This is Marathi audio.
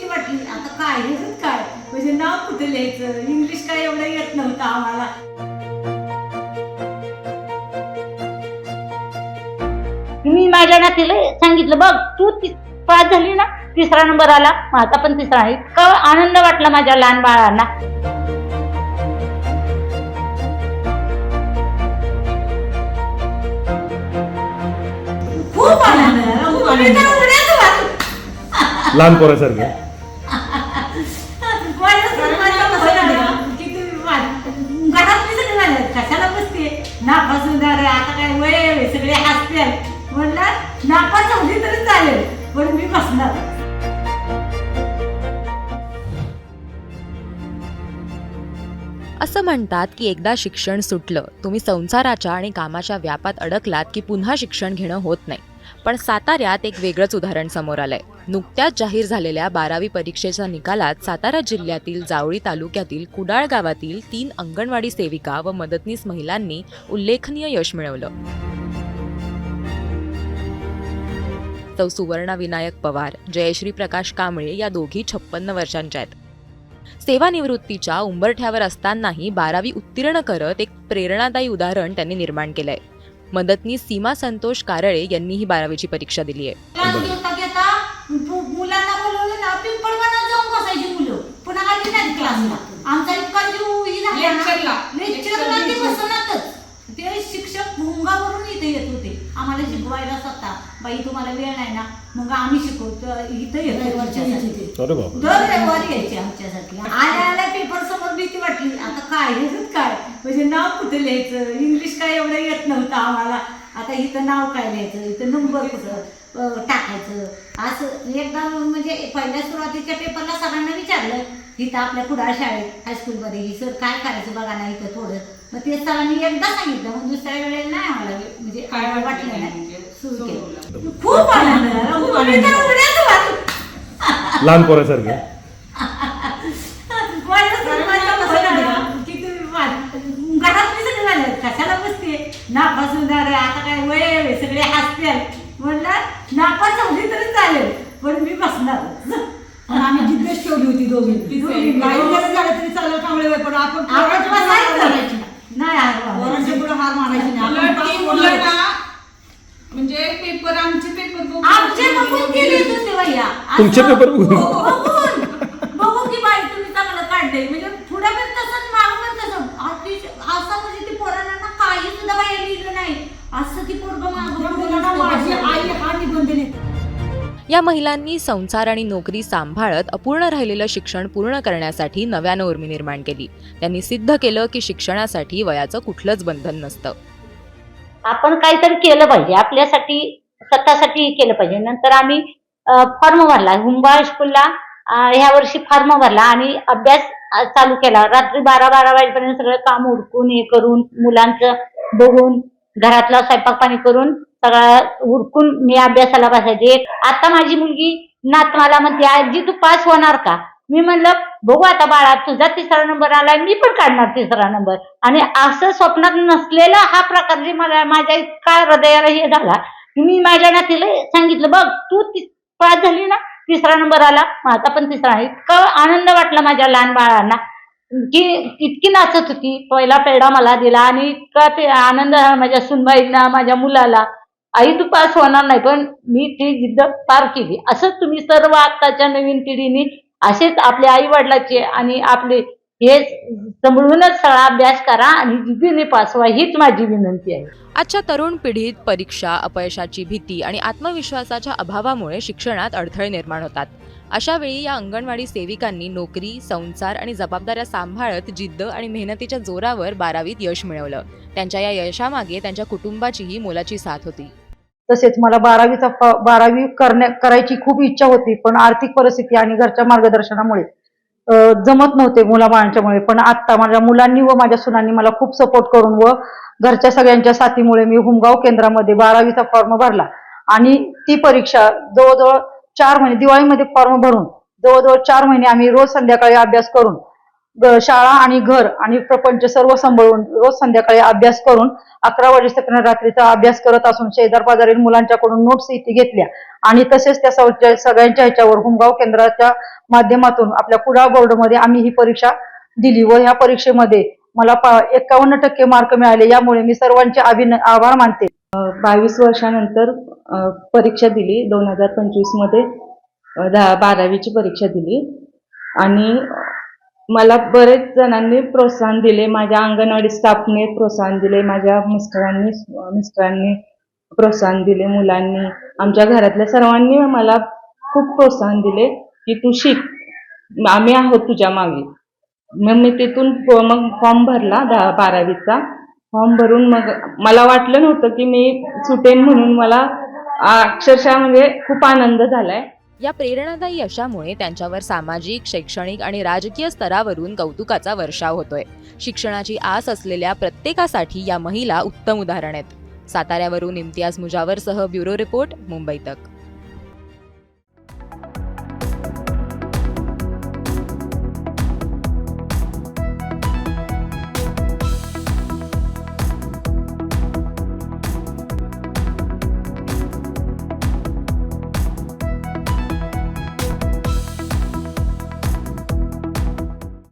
भीती वाटली? आता काय? हे काय? म्हणजे नाव कुठे लिहायचं? इंग्लिश काय एवढं येत नव्हतं आम्हाला. मी माझ्या नातीला सांगितलं बघ तू ती- पास झाली ना तिसरा नंबर आला माझा पण तिसरा आहे. इतका आनंद वाटला माझ्या लहान बाळांना. लहान पोरासारखं. कशाला बसते? नापास होणार आहे, आता काय वय आहे, सगळे हसते. म्हणलं नापास झाली तरी चालेल पण मी बसणार. असं म्हणतात की एकदा शिक्षण सुटलं तुम्ही संसाराच्या आणि कामाच्या व्यापात अडकलात की पुन्हा शिक्षण घेणं होत नाही. पण साताऱ्यात एक वेगळंच उदाहरण समोर आलंय. नुकत्याच जाहीर झालेल्या बारावी परीक्षेच्या निकालात सातारा जिल्ह्यातील जावळी तालुक्यातील कुडाळ गावातील तीन अंगणवाडी सेविका व मदतनीस महिलांनी उल्लेखनीय यश मिळवलं. सौ सुवर्णा विनायक पवार जयश्री प्रकाश कांबळे या दोघी छप्पन्न वर्षांच्या आहेत. सेवानिवृत्तीच्या उंबरठ्यावर असतानाही बारावी उत्तीर्ण करत एक प्रेरणादायी उदाहरण त्यांनी निर्माण केलंय. मदतनीस सीमा संतोष कारळे यांनी ही बारावीची परीक्षा दिली आहे. क्लास घेता घेता मु- मुलांना बोलवलं ना पिंपळवनात जाऊन बसायची मुलं. पुन्हा आली नाही क्लासला? आमचा इतका जीव ही झाला लेक्चरला. लेक्चरला ते लेक्चरला बसवणारच. ते शिक्षक भुंगावरून इथे येत होते. आम्हाला शिकवायला स्वतः. बाई तुम्हाला वेळ नाही ना. मग आम्ही शिकवतो. इथं येतो दर रविवारी यायचे आमच्यासाठी. आल्या आल्या पेपर भीती वाटली. आता काय? हे काय? म्हणजे नाव कुठे लिहायचं? इंग्लिश काय एवढं येत नव्हतं आम्हाला. आता इथं नाव काय लिहायचं? इथं नंबर कुठं टाकायचं? असं एकदा म्हणजे पहिल्या सुरुवातीच्या पेपरला सरांना विचारलं इथं आपल्या कुडाळ शाळेत हायस्कूलमध्ये ही सर काय करायचं बघा ना इथं थोडं. मग ते सरांनी एकदा सांगितलं मग दुसऱ्या वेळेला नाही आम्हाला म्हणजे काय वाटलं नाही. म्हणजे सुरू. केलं. खूप आनंद. लहान पोरासारखं माझ्या सर्वांना बसवलं ना, की तुम्ही मा- घरात मी सगळे झाले कशाला नापास होणार आहे, आता काय वय सगळे हसते म्हणलं नापास झाली तरी चालेल पण मी बसणार. आम्ही जिद्दच ठेवली होती दोघी. दोघी. काही जरी झालं तरी चालेल कांबळे पण आपण बसायचं. नाही. हार पोरांच्या पुढे हार मानायची नाही. म्हणजे पेपर आमचे पेपर बघून आमचे बघून केले होते. भैया. तुमचे पेपर बघून? बघून बघू की बाई तुम्ही चांगलं काढलंय. म्हणजे पुढे पण तसंच माग पण तसं. असं म्हणजे या महिलांनी संसार आणि नोकरी सांभाळत अपूर्ण राहिलेलं शिक्षण पूर्ण करण्यासाठी नव्यानं उर्मी निर्माण केली. त्यांनी सिद्ध केलं की शिक्षणासाठी वयाचं कुठलंच बंधन नसतं. आपण काहीतरी केलं पाहिजे. आपल्यासाठी स्वतःसाठी केलं पाहिजे. नंतर आम्ही फॉर्म भरला. हुंबा स्कूलला ह्या वर्षी फॉर्म भरला आणि अभ्यास चालू केला. रात्री बारा बारा वाजेपर्यंत सगळं काम उरकून हे करून मुलांचं बघून घरातला स्वयंपाक पाणी करून सगळा उरकून मी अभ्यासाला बसायचे. आता माझी मुलगी नात मला म्हणते आजी तू पास होणार का? मी म्हणलं बघू आता बाळा तुझा तिसरा नंबर आलाय मी पण काढणार तिसरा नंबर. आणि असं स्वप्नात नसलेला हा प्रकार जे मला माझ्या इतका हृदयाला हे झाला की मी माझ्या नातीला सांगितलं बघ तू ती- पास झाली ना तिसरा नंबर आला माझा पण तिसरा इतका आनंद वाटला माझ्या लहान बाळांना की इतकी नाचत होती पहिला पेढा मला दिला आणि इतका ते आनंद माझ्या सुनबाईंना माझ्या मुलाला आई तू पास होणार नाही पण मी ती जिद्द पार केली. असंच तुम्ही सर्व आत्ताच्या नवीन पिढीने असेच आपल्या आई वडिलाचे आणि आपले हे सांभाळूनच सगळा अभ्यास करा आणि जिद्दीने पास व्हा हीच माझी विनंती आहे. आजच्या तरुण पिढीत परीक्षा अपयशाची भीती आणि आत्मविश्वासाच्या अभावामुळे शिक्षणात अडथळे निर्माण होतात. अशा वेळी या अंगणवाडी सेविकांनी नोकरी संसार आणि जबाबदाऱ्या सांभाळत जिद्द आणि मेहनतीच्या जोरावर बारावीत यश मिळवलं. त्यांच्या या यशामागे त्यांच्या कुटुंबाचीही मोलाची साथ होती. तसेच मला बारावीचा बारावी करण्या करायची खूप इच्छा होती पण आर्थिक परिस्थिती आणि घरच्या मार्गदर्शनामुळे जमत नव्हते मुलाबाळांच्यामुळे पण आत्ता माझ्या मुलांनी व माझ्या सुनांनी मला खूप सपोर्ट करून व घरच्या सगळ्यांच्या साथीमुळे मी हुमगाव केंद्रामध्ये बारावीचा फॉर्म भरला. आणि ती परीक्षा जवळजवळ चार महिने दिवाळीमध्ये फॉर्म भरून जवळजवळ चार महिने आम्ही रोज संध्याकाळी अभ्यास करून शाळा आणि घर आणि प्रपंच सर्व सांभाळून रोज संध्याकाळी अभ्यास करून अकरा वाजेपर्यंत रात्रीचा अभ्यास करत असून शेजार बाजारील मुलांच्याकडून नोट्स इथे घेतल्या. आणि तसेच त्या सगळ्यांच्या ह्याच्यावर हुमगाव केंद्राच्या माध्यमातून आपल्या कुडाळ बोर्डमध्ये आम्ही ही परीक्षा दिली व ह्या परीक्षेमध्ये मला एकावन्न टक्के मार्क मिळाले. यामुळे मी सर्वांचे अभिन आभार मानते. बावीस वर्षानंतर परीक्षा दिली. दोन हजार पंचवीसमध्ये दहा बारावीची परीक्षा दिली. आणि मला बरेच जणांनी प्रोत्साहन दिले माझ्या अंगणवाडी स्टाफने प्रोत्साहन दिले माझ्या मिस्टरांनी मिस्टरांनी प्रोत्साहन दिले मुलांनी आमच्या घरातल्या सर्वांनी मला खूप प्रोत्साहन दिले की तू शिक आम्ही आहोत तुझ्या मागे. मग मी तिथून मग फॉर्म भरला दहा बारावीचा. फॉर्म भरून मग मला वाटलं नव्हतं की मी सुटेन म्हणून मला अक्षरशः म्हणजे खूप आनंद झालाय. या प्रेरणादायी यशामुळे त्यांच्यावर सामाजिक शैक्षणिक आणि राजकीय स्तरावरून कौतुकाचा वर्षाव होतोय. शिक्षणाची आस असलेल्या प्रत्येकासाठी या महिला उत्तम उदाहरण आहेत. साताऱ्यावरून इम्तियाज मुजावरसह ब्युरो रिपोर्ट मुंबई तक.